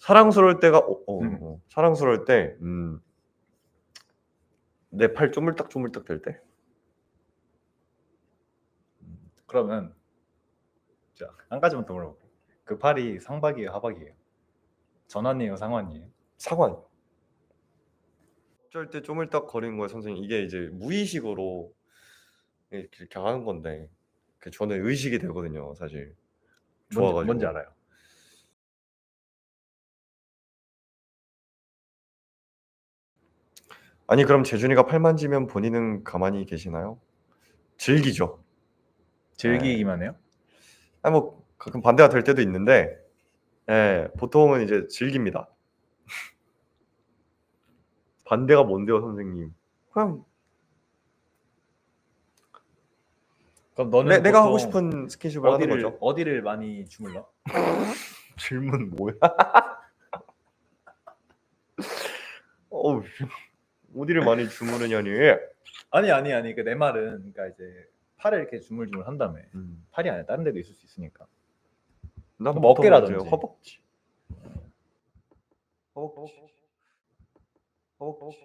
사랑스러울 때가 어, 어, 음. 어. 사랑스러울 때 음. 내 팔 쪼물딱 쪼물딱 될 때. 그러면 자, 한 가지만 더 물어볼게요. 그 팔이 상박이에요, 하박이에요? 전환이에요, 상환이에요? 상환. 어쩔 때 쪼물딱 거리는 거예요, 선생님. 이게 이제 무의식으로 이렇게, 하는 건데 그 저는 의식이 되거든요, 사실. 뭔지, 좋아가지고. 뭔지 알아요? 아니 그럼 재준이가 팔 만지면 본인은 가만히 계시나요? 즐기죠. 즐기기만 해요? 아니 뭐 가끔 반대가 될 때도 있는데, 예, 보통은 이제 즐깁니다. 반대가 뭔데요, 선생님? 그냥 그럼 너는 내, 내가 하고 보통 싶은 스킨십을 하는 어디를 거죠. 어디를 많이 주물러? 질문 뭐야? 어우, 어디를 많이 주무르냐니. 아니 아니 아니 그 내 말은 그러니까 이제 팔을 이렇게 주물주물 한 다음에 음. 팔이 아니라 다른 데도 있을 수 있으니까 난 그럼 보통 어깨라든지. 이제 허벅지. 허벅지. 허벅지.